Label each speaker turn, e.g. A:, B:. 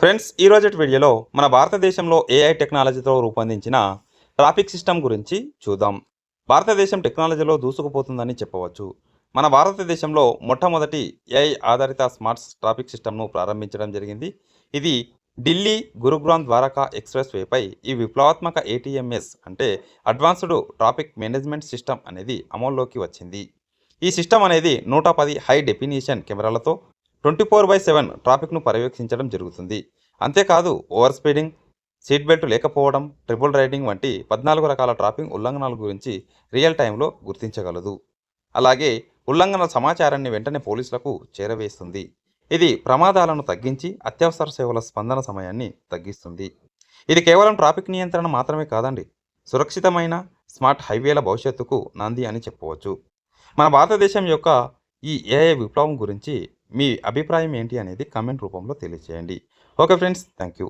A: Friends ఈ రోజటి వీడియోలో మన భారతదేశంలో ఏఐ టెక్నాలజీతో రూపొందించిన ట్రాఫిక్ సిస్టమ్ గురించి చూద్దాం. భారతదేశం టెక్నాలజీలో దూసుకుపోతుందని చెప్పవచ్చు. మన భారతదేశంలో మొట్టమొదటి ఏఐ ఆధారిత స్మార్ట్ ట్రాఫిక్ సిస్టమ్ను ప్రారంభించడం జరిగింది. ఇది ఢిల్లీ గురుగ్రామ్ ద్వారకా ఎక్స్ప్రెస్ వేపై ఈ విప్లవాత్మక ఏటీఎంఎస్ అంటే అడ్వాన్స్డ్ ట్రాఫిక్ మేనేజ్మెంట్ సిస్టమ్ అనేది అమల్లోకి వచ్చింది. ఈ సిస్టమ్ అనేది నూట పది హై డెఫినేషన్ కెమెరాలతో ట్వంటీ ఫోర్ బై సెవెన్ ట్రాఫిక్ను పర్యవేక్షించడం జరుగుతుంది. అంతేకాదు ఓవర్ స్పీడింగ్ సీట్ బెల్ట్ లేకపోవడం ట్రిపుల్ రైడింగ్ వంటి పద్నాలుగు రకాల ట్రాఫిక్ ఉల్లంఘనల గురించి రియల్ టైంలో గుర్తించగలదు. అలాగే ఉల్లంఘన సమాచారాన్ని వెంటనే పోలీసులకు చేరవేస్తుంది. ఇది ప్రమాదాలను తగ్గించి అత్యవసర సేవల స్పందన సమయాన్ని తగ్గిస్తుంది. ఇది కేవలం ట్రాఫిక్ నియంత్రణ మాత్రమే కాదండి సురక్షితమైన స్మార్ట్ హైవేల భవిష్యత్తుకు నాంది అని చెప్పవచ్చు. మన భారతదేశం యొక్క ఈ ఏఐ విప్లవం గురించి మీ అభిప్రాయం ఏంటి అనేది కామెంట్ రూపంలో తెలియజేయండి ఓకే ఫ్రెండ్స్ థ్యాంక్ యూ